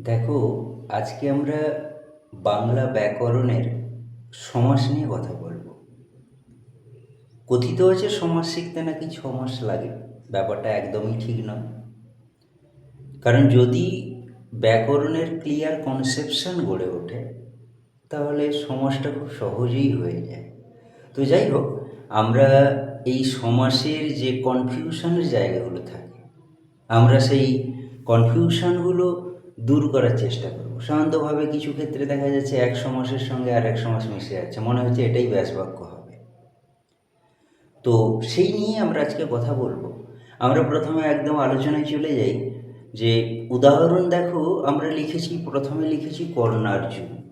দেখো, আজকে আমরা বাংলা ব্যাকরণের সমাস নিয়ে কথা বলব। কথিত আছে সমাস শিখতে নাকি ছ মাস লাগে? ব্যাপারটা একদমই ঠিক নয়। কারণ যদি ব্যাকরণের ক্লিয়ার কনসেপশন গড়ে ওঠে, তাহলে সমাসটা খুব সহজেই হয়ে যায়। তো যাই হোক, আমরা এই সমাসের যে কনফিউশনের জায়গাগুলো থাকে, আমরা সেই কনফিউশনগুলো দূর করার চেষ্টা করব। শান্তভাবে কিছু ক্ষেত্রে দেখা যাচ্ছে এক সমাসের সঙ্গে আর এক সমাস মিশে যাচ্ছে। মনে হচ্ছে এটাই ব্যাস বাক্য হবে। তো সেই নিয়ে আমরা আজকে কথা বলব। আমরা প্রথমে একদম আলোচনায় চলে যাই যে, উদাহরণ দেখো, আমরা লিখেছি, প্রথমে লিখেছি কর্ণার্জুন,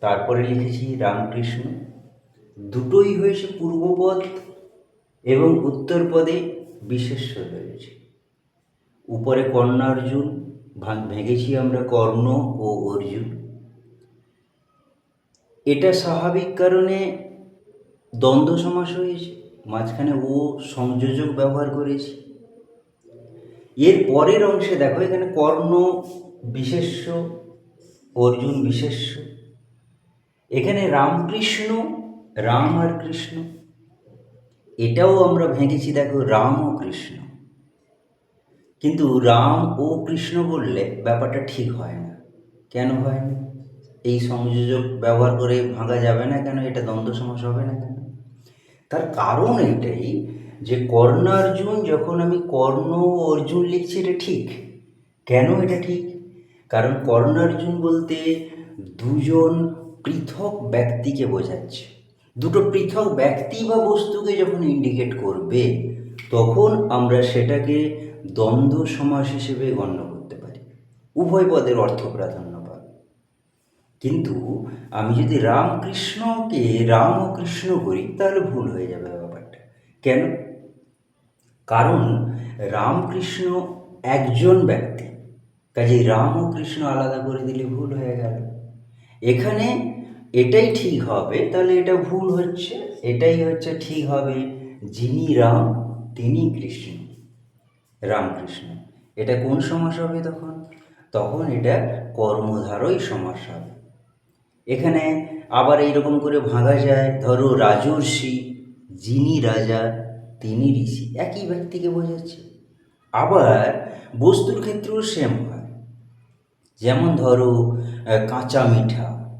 তারপরে লিখেছি রামকৃষ্ণ। দুটোই হয়েছে পূর্বপদ এবং উত্তর পদে বিশেষ্য রয়েছে। উপরে কর্ণার্জুন ভেঙেছি আমরা কর্ণ ও অর্জুন। এটা স্বাভাবিক কারণে দ্বন্দ্ব সমাস হয়েছে, মাঝখানে ও সংযোজক ব্যবহার করেছি। এর পরের অংশে দেখো, এখানে কর্ণ বিশেষ্য, অর্জুন বিশেষ্য। এখানে রামকৃষ্ণ, রাম আর কৃষ্ণ। এটাও আমরা ভেঙেছি, দেখো, রাম ও কৃষ্ণ। কিন্তু রাম ও কৃষ্ণ বললে ব্যাপারটা ঠিক হয় না। কেন হয় না? এই সংযোজক ব্যবহার করে ভাঙা যাবে না কেন? এটা দ্বন্দ্ব সমাস হবে না কেন? তার কারণ এটাই যে কর্ণার্জুন যখন আমি কর্ণ ও অর্জুন লিখছি, এটা ঠিক। কেন এটা ঠিক? কারণ কর্ণার্জুন বলতে দুজন পৃথক ব্যক্তিকে বোঝাচ্ছে। দুটো পৃথক ব্যক্তি বা বস্তুকে যখন ইন্ডিকেট করবে, তখন আমরা সেটাকে দ্বন্দ্ব সমাস হিসেবে গণ্য করতে পারি। উভয় পদের অর্থ প্রাধান্য পাবে। কিন্তু আমি যদি রামকৃষ্ণকে রাম ও কৃষ্ণ করি, তাহলে ভুল হয়ে যাবে ব্যাপারটা। কেন? কারণ রামকৃষ্ণ একজন ব্যক্তি, কাজে রাম ও কৃষ্ণ আলাদা করে দিলে ভুল হয়ে গেল। এখানে এটাই ঠিক হবে, তাহলে এটা ভুল হচ্ছে, এটাই হচ্ছে ঠিক হবে। যিনি রাম, তিনি কৃষ্ণ। রামকৃষ্ণ। এটা কোন সমাস হবে তখন? তখন এটা কর্মধারই সমাস হবে। এখানে আবার এইরকম করে ভাঙা যায়, ধরো রাজর্ষি, যিনি রাজা, তিনি ঋষি, একই ব্যক্তিকে বোঝাচ্ছে। আবার বস্তুর ক্ষেত্রেও সেম হয়। যেমন ধরো কাঁচা মিঠা।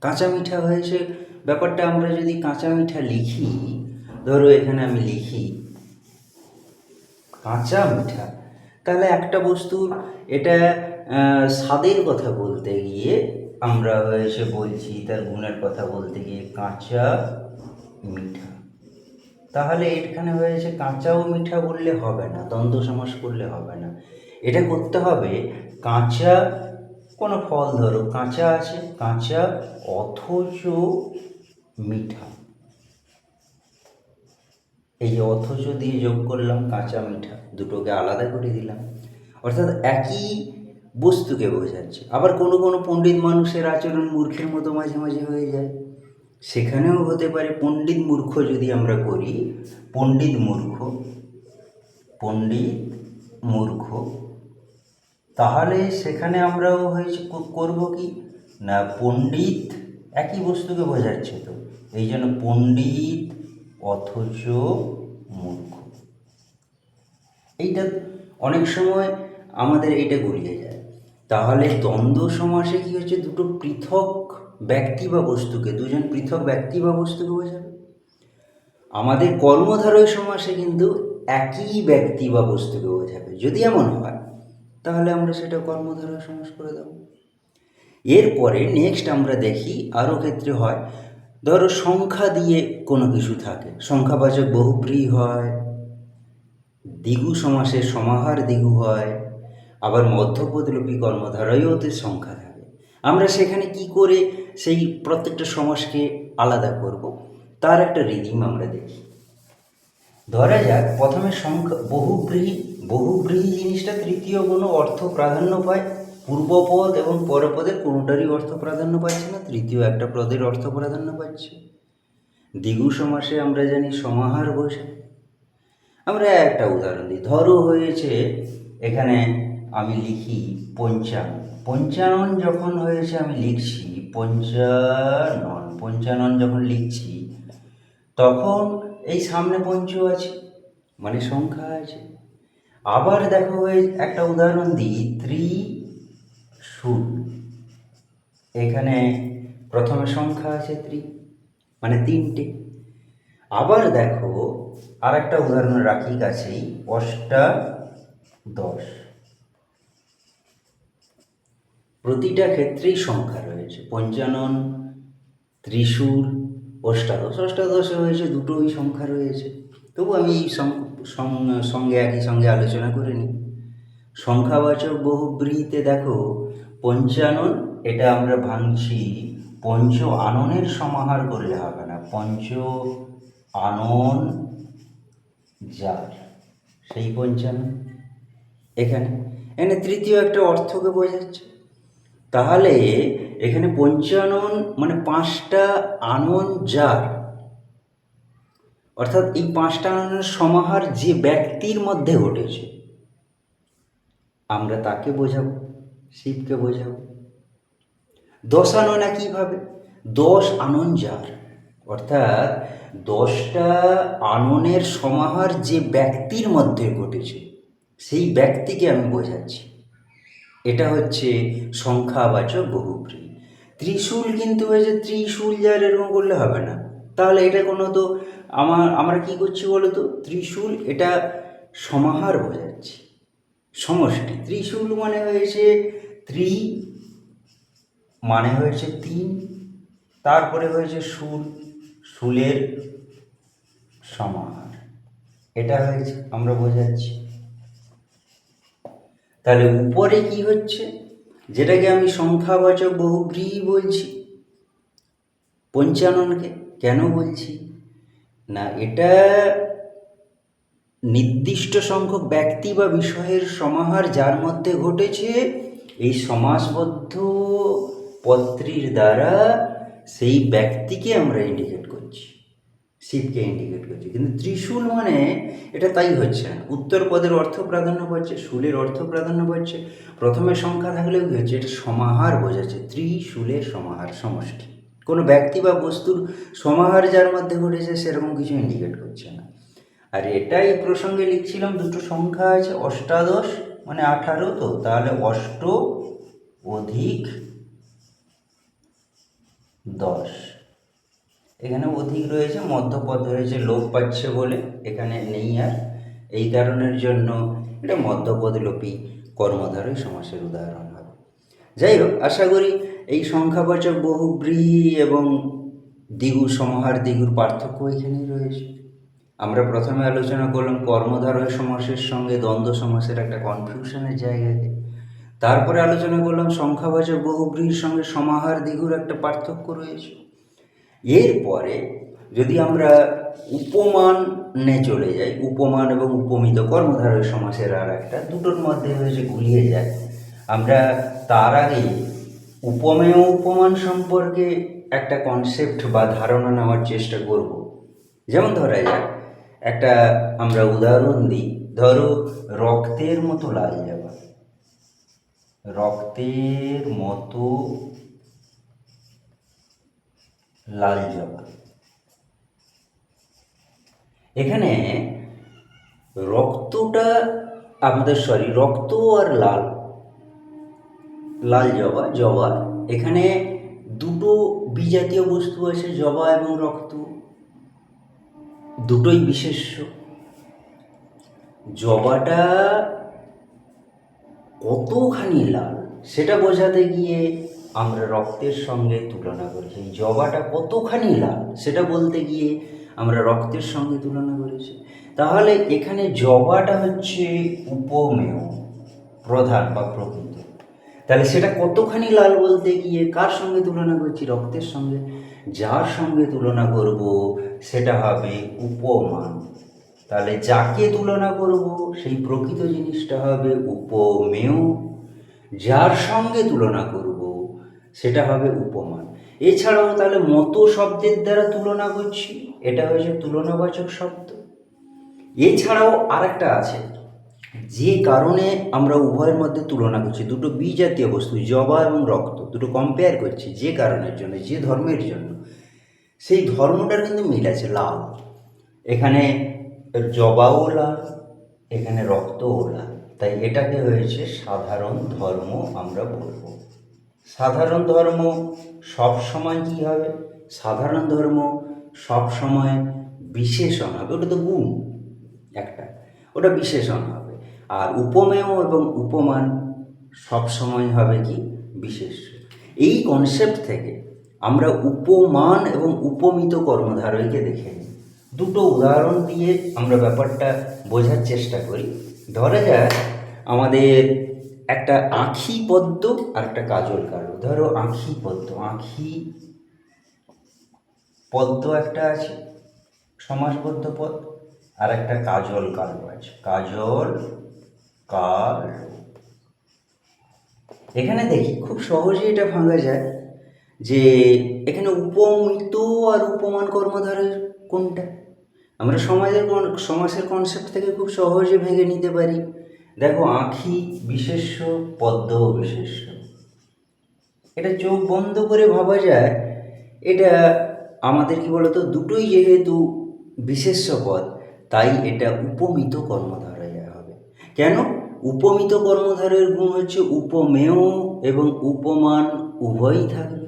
কাঁচা মিঠা হয়েছে, ব্যাপারটা আমরা যদি কাঁচা মিঠা লিখি, ধরো এখানে আমি লিখি কাঁচা মিঠা। তাহলে একটা বস্তুর এটা স্বাদের কথা বলতে গিয়ে আমরা হয়েছে বলছি, তার গুণের কথা বলতে গিয়ে কাঁচা মিঠা। তাহলে এখানে হয়েছে কাঁচা ও মিঠা বললে হবে না, দ্বন্দ্ব সমাস করলে হবে না। এটা করতে হবে, কাঁচা কোনো ফল ধরো, কাঁচা আছে, কাঁচা অথচ মিঠা। এই অথচ দিয়ে যোগ করলাম কাঁচা মিঠা, দুটোকে আলাদা করে দিলাম। অর্থাৎ একই বস্তুকে বোঝাচ্ছে। আবার কোনো কোনো পণ্ডিত মানুষের আচরণ মূর্খের মতো মাঝে মাঝে হয়ে যায়। সেখানেও হতে পারে পণ্ডিত মূর্খ যদি আমরা করি, পণ্ডিত মূর্খ পণ্ডিত মূর্খ, তাহলে সেখানে আমরাও হয়েছে করব কি? না, পণ্ডিত একই বস্তুকে বোঝাচ্ছে তো। এই জন্য পণ্ডিত অথচ মূর্খ। এইটা অনেক সময় আমাদের এইটা গুলিয়ে যায়। তাহলে দ্বন্দ্ব সমাসে কি হচ্ছে? দুটো পৃথক ব্যক্তি বা বস্তুকে, দুজন পৃথক ব্যক্তি বা বস্তুকে বোঝাবে। আমাদের কর্মধারয় সমাসে কিন্তু একই ব্যক্তি বা বস্তুকে বোঝাবে। যদি এমন হয়, তাহলে আমরা সেটা কর্মধারয় সমাস করে দেব। এরপরে নেক্সট আমরা দেখি আরও ক্ষেত্রে হয় ধরো সংখ্যা দিয়ে কোনো কিছু থাকে। সংখ্যাবাচক বহুব্রী হয়, দ্বিগু সমাসের সমাহার দ্বিগু হয়, আবার মধ্যপদলোপী কর্মধারয়ও তো সংখ্যা থাকে। আমরা সেখানে কি করে সেই প্রত্যেকটা সমাসকে আলাদা করব? তার একটা রিদিম আমরা দেখি। ধরা যাক, প্রথমে সংখ্যা বহুব্রীহি বহুব্রীহি জিনিসটা তৃতীয় কোনো অর্থ প্রাধান্য পায়। পূর্বপদ এবং পরপদের কোনোটারই অর্থ প্রাধান্য পাচ্ছে না, তৃতীয় একটা পদের অর্থ প্রাধান্য পাচ্ছে। দ্বিগু সমাসে আমরা জানি সমাহার বোঝায় আমরা একটা উদাহরণ দিই। ধরো হয়েছে, এখানে আমি লিখি পঞ্চান। পঞ্চানন যখন হয়েছে আমি লিখছি, পঞ্চানন পঞ্চানন যখন লিখছি, তখন এই সামনে পঞ্চ আছে মানে সংখ্যা আছে। আবার দেখো একটা উদাহরণ দিই ত্রিশূল এখানে প্রথমে সংখ্যা আছে ত্রি মানে তিনটে। আবার দেখো আর একটা উদাহরণ রাখি কাছেই, অষ্টা দশ। প্রতিটা ক্ষেত্রেই সংখ্যা রয়েছে, পঞ্চানন, ত্রিশূল অষ্টাদশ অষ্টাদশে হয়েছে, দুটোই সংখ্যা রয়েছে। তবু আমি এই সঙ্গে একই সঙ্গে আলোচনা করে নিই। সংখ্যাবাচক বহুব্রীহিতে দেখো পঞ্চানন, এটা আমরা ভাঙছি। পঞ্চ আননের সমাহার করলে হবে না। পঞ্চ আনন যার। সেই পঞ্চানন। এখানে। এখানে তৃতীয় একটা অর্থকে বোঝাচ্ছে। তাহলে এখানে পঞ্চানন মানে পাঁচটা আনন যার। অর্থাৎ এই পাঁচটা আননের সমাহার যে ব্যক্তির মধ্যে ঘটেছে, আমরা তাকে বোঝাবো। শিবকে বোঝাবো। দশ আননা কীভাবে? দশ আনন যার। অর্থাৎ দশটা আননের সমাহার যে ব্যক্তির মধ্যে ঘটেছে, সেই ব্যক্তিকে আমি বোঝাচ্ছি। এটা হচ্ছে সংখ্যাবাচক বহুব্রী। ত্রিশূল কিন্তু হয়েছে ত্রিশূল যার এরকম করলে হবে না। তাহলে এটা কোনো তো, আমার, আমরা কি করছি বলো তো? ত্রিশূল এটা সমাহার বোঝাচ্ছি। সমষ্টি। ত্রিশূল মানে হয়েছে ত্রি মানে হয়েছে তিন, তারপরে হয়েছে শুল। শুলের সমাহার এটা হয়েছে, আমরা বোঝাচ্ছি। তাহলে উপরে কি হচ্ছে? যেটাকে আমি সংখ্যাবাচক বহুব্রীহি বলছি, পঞ্চাননকে কেন বলছি? না, এটা নির্দিষ্ট সংখ্যক ব্যক্তি বা বিষয়ের সমাহার যার মধ্যে ঘটেছে, এই সমাসবদ্ধ পত্রীর দ্বারা সেই ব্যক্তিকে আমরা ইন্ডিকেট করছি, শিবকে ইন্ডিকেট করছি। কিন্তু ত্রিশূল মানে এটা তাই হচ্ছে না। উত্তর পদের অর্থ প্রাধান্য পাচ্ছে, শুলের অর্থ প্রাধান্য পাচ্ছে। প্রথমে সংখ্যা থাকলেও কী হচ্ছে? এটা সমাহার বোঝাচ্ছে, ত্রিশূলের সমাহার সমষ্টি। কোনো ব্যক্তি বা বস্তুর সমাহার যার মধ্যে ঘটেছে, সেরকম কিছু ইন্ডিকেট করছে না। আর এটাই প্রসঙ্গে লিখছিলাম দুটো সংখ্যা আছে, অষ্টাদশ মানে আঠারো তো, তাহলে অষ্ট অধিক দশ। এখানে অধিক রয়েছে, মধ্যপদ রয়েছে, লোপ পাচ্ছে বলে, এখানে নেই আর। এই কারণের জন্য এটা মধ্যপদলোপী কর্মধারয় সমাসের উদাহরণ হবে। যাই হোক, আশা করি এই সংখ্যাবাচক বহুব্রীহি এবং দ্বিগু সমাহার দ্বিগুর পার্থক্য এখানেই রয়েছে। আমরা প্রথমে আলোচনা করলাম কর্মধারয় সমাসের সঙ্গে দ্বন্দ্ব সমাসের একটা কনফিউশনের জায়গাকে তারপরে আলোচনা করলাম সংখ্যাবাচক বহুব্রীহির সঙ্গে সমাহার দ্বিগুর একটা পার্থক্য রয়েছে। এরপরে যদি আমরা উপমানে চলে যাই, উপমান এবং উপমিত কর্মধারয় সমাসের আর একটা, দুটোর মধ্যে হয়েছে গুলিয়ে যায়। আমরা তার আগে উপমেয় উপমান সম্পর্কে একটা কনসেপ্ট বা ধারণা নেওয়ার চেষ্টা করব। যেমন ধরা যাক একটা আমরা উদাহরণ দিই। ধরো রক্তের মতো লাল যাবা। রক্তের মতো লাল জবা এখানে রক্তটা আমাদের সরি রক্ত আর লাল। লাল জবা জবা। এখানে দুটো বিজাতীয় বস্তু আছে, জবা এবং রক্ত। দুটোই বিশেষ্য জবাটা কতখানি লাল, সেটা বোঝাতে গিয়ে আমরা রক্তের সঙ্গে তুলনা করেছি জবাটা কতখানি লাল, সেটা বলতে গিয়ে আমরা রক্তের সঙ্গে তুলনা করেছি তাহলে এখানে জবাটা হচ্ছে উপমেয়, প্রধান বা প্রকৃত। তাহলে সেটা কতখানি লাল বলতে গিয়ে কার সঙ্গে তুলনা করছি? রক্তের সঙ্গে। যার সঙ্গে তুলনা করব, সেটা হবে উপমান। তাহলে যাকে তুলনা করব, সেই প্রকৃত জিনিসটা হবে উপমেয়। যার সঙ্গে তুলনা করব, সেটা হবে উপমান। এছাড়াও তাহলে মতো শব্দের দ্বারা তুলনা করছি, এটা হয়েছে তুলনাবাচক শব্দ। এছাড়াও আরেকটা আছে যে কারণে আমরা উভয়ের মধ্যে তুলনা করছি, দুটো বিজাতীয় বস্তু, জবা এবং রক্ত, দুটো কম্পেয়ার করছি যে কারণের জন্য, যে ধর্মের জন্য। সেই ধর্মটার কিন্তু মিল আছে লাল। এখানে জবাও লাল, এখানে রক্তও লাল। তাই এটাকে হয়েছে সাধারণ ধর্ম আমরা বলব। সাধারণ ধর্ম সব সময় কি হবে? সাধারণ ধর্ম সব সময় বিশেষণ হবে। ওটা তো গুণ একটা। ওটা বিশেষণ আর উপমেয় এবং উপমান সব সময় হবে কি? বিশেষ। এই কনসেপ্ট থেকে আমরা উপমান এবং উপমিত কর্মধারয়কে দেখে নিই। দুটো উদাহরণ দিয়ে আমরা ব্যাপারটা বোঝার চেষ্টা করি। ধরা যাক আমাদের একটা আঁখি পদ্ম আর একটা কাজল কালো। ধরো আঁখি পদ্ম আঁখি পদ্ম একটা আছে, সমাসবদ্ধ পদ, আর একটা কাজল কালো আছে। কাজল কালো এখানে দেখি, খুব সহজে এটা ভাঙা যায় যে এখানে উপমিত আর উপমান কর্মধারের কোনটা? আমরা সমাজের সমাসের কনসেপ্ট থেকে খুব সহজে ভেঙে নিতে পারি। দেখো, আঁখি বিশেষ্য পদ্ম বিশেষ্য। এটা চোখ বন্ধ করে ভাবা যায়। এটা আমাদের কি বলতো, দুটোই যেহেতু বিশেষ্য পদ, তাই এটা উপমিত কর্মধারয় হবে। কেন? উপমিত কর্মধারের গুণ হচ্ছে উপমেয় এবং উপমান উভয়ই থাকবে।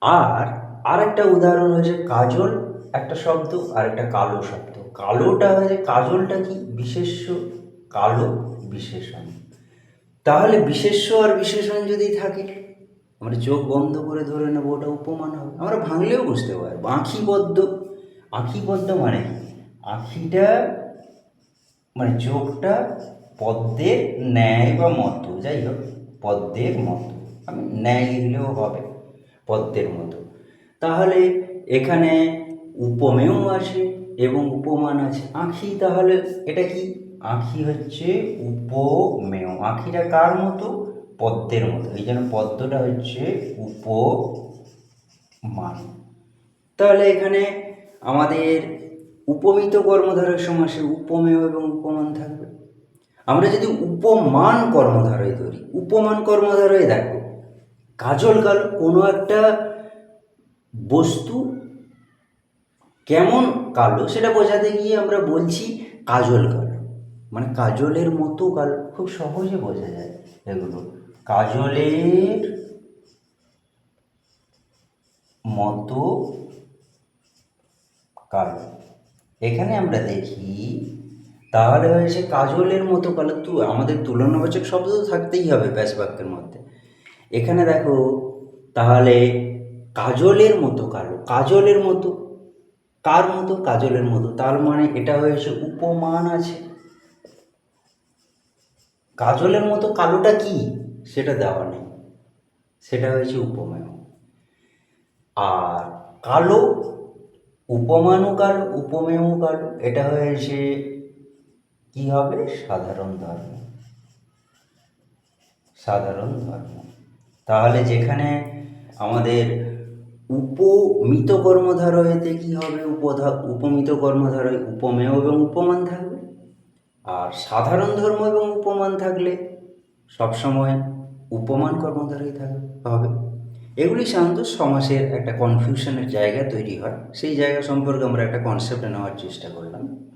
আর আরেকটা উদাহরণ হয়েছে কাজল, একটা শব্দ আর একটা কালো শব্দ। কালোটা হয়েছে, কাজলটা কি? বিশেষ্য, কালো বিশেষণ। তাহলে বিশেষ্য আর বিশেষণ যদি থাকে, আমরা চোখ বন্ধ করে ধরে নেব, ওটা উপমান হবে। আমরা ভাঙলেও বুঝতে পারব। আঁখিবদ্ধ। আঁখিবদ্ধ মানে কি? আঁখিটা মানে চোখটা পদ্মের ন্যায় বা মতো, যাই হোক পদ্মের মতো। আমি ন্যায় লিখলেও হবে পদ্মের মতো। তাহলে এখানে উপমেয় আছে এবং উপমান আছে। আঁখি তাহলে এটা কি? আঁখি হচ্ছে উপমেয়। আঁখিটা কার মতো? পদ্মের মতো। এই জন্য পদ্মটা হচ্ছে উপমান। তাহলে এখানে আমাদের উপমিত কর্মধারয় সমাসে উপমেয় এবং উপমান থাকবে। আমরা যদি উপমান কর্মধারয় ধরি, উপমান কর্মধারয় দেখো, কাজল কাল কোনো একটা বস্তু কেমন কালো সেটা বোঝাতে গিয়ে আমরা বলছি কাজল কালো। মানে কাজলের মতো কালো, খুব সহজে বোঝা যায় এগুলো। কাজলের মতো কালো। এখানে আমরা দেখি তাহলে হয়েছে কাজলের মতো কালো তু, আমাদের তুলনাবাচক শব্দ তো থাকতেই হবে ব্যাস বাক্যের মধ্যে। এখানে দেখো, তাহলে কাজলের মতো কালো কাজলের মতো, কার মতো? কাজলের মতো। তার মানে এটা হয়েছে উপমান আছে। কাজলের মতো কালোটা কি? সেটা দেওয়া নেই। সেটা হয়েছে উপমেয় আর কালো, উপমানও কালো, উপমেয়ও কালো। এটা হয়েছে কি হবে? সাধারণ ধর্ম। সাধারণ ধর্ম। তাহলে যেখানে আমাদের উপমিত কর্মধারয়তে কি হবে? উপধা উপমিত কর্মধারয় উপমেয় এবং উপমান থাকবে। আর সাধারণ ধর্ম এবং উপমান থাকলে সবসময় উপমান কর্মধারই থাকবে হবে। এগুলি সাধারণত সমাজের একটা কনফিউশনের জায়গা তৈরি হয়। সেই জায়গা সম্পর্কে আমরা একটা কনসেপ্ট নেওয়ার চেষ্টা করলাম।